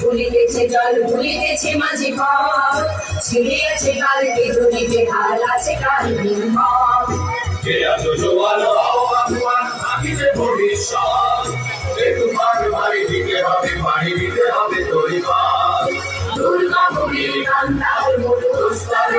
ভুলিতেছে জল ভুলিতেছে মাঝে পথ ছিড়িয়েছে কালকে ধরিতে হাল আছে কাল নির্মম যে এত জোয়ালো হাওয়া জোয়ান ভবিষ্যৎ। এ তুফান বাড়ি দিতে হবে বাড়ি দিতে হবে তৈরি দুর্গা ভূমির কান্তার মতো দুস্তর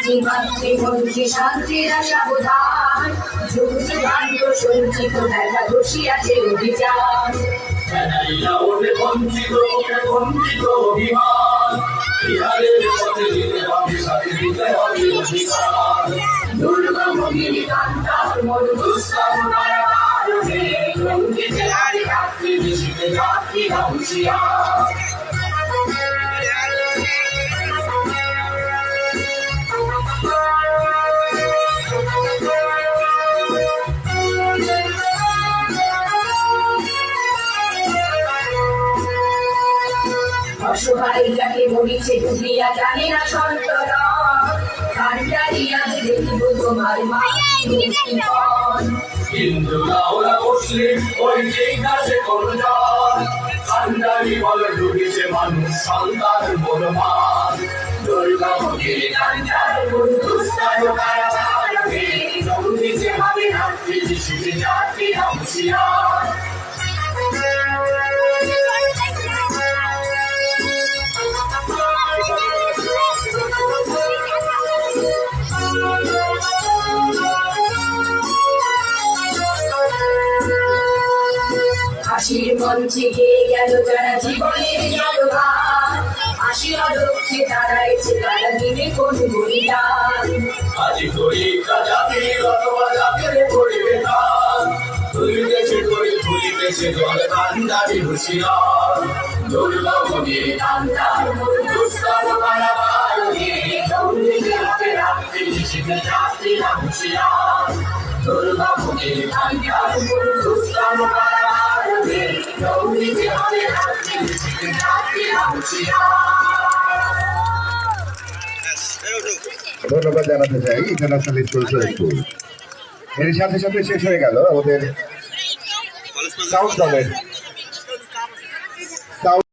ইন্দ্রিয় রাত্রি মাতৃমন্ত্রী শান্তির সাবধান যুক্তি ভাগ্য সঞ্চিত দেখা বসিয়াছে অভিযান ওঠে বঞ্চিত ওঠে বঞ্চিত অভিমান বিহারের পথে দিতে হবে সাথে দিতে হবে অধিকার দুর্গা ভূমির কান্তার মরু দুস্তর বরাবর এই ভূমিতে হারে রাত্রি হুঁশিয়ার অসহায় যাকে মরিছে ডুবিয়া জানে না সন্তর। কান্ডারিয়া দেখিব তোমার মা মুক্তিপণ ওরা মুসলিম ওই যেই কাছে কোনো জন কান্ডারি বলে ডুবিছে মানুষ, সন্তান বলমান দুর্গা ভগিনী কান্ডার বন্ধু স্থান কারাগার জঙ্গিতে হবে রাত্রি শিখে যাত্রী হাসির মঞ্চে গেয়ে গেল যারা জীবনের জলগান হাসির লক্ষ্যে তারা তারা দিনে কোন বলিদান। আজি করি কাজাকে অথবা যাকে করিবে তার ভুলিতেছে করি ভুলিতেছে জল, কান্দারি হুঁশিয়ার। দুর্গা ভগিনী কান্দার বন্ধু স্থান কারাগার জঙ্গিতে হবে রাত্রি শিখে যাত্রী হুঁশিয়ার। দুর্গা ভগিনী কান্দার বন্ধু কারাগার হবে ধন্যবাদ জানাতে চাই ইন্টারন্যাশনাল স্কুল স্কুলের সাথে সাথে শেষ হয়ে গেল আমাদের সাউথ দলের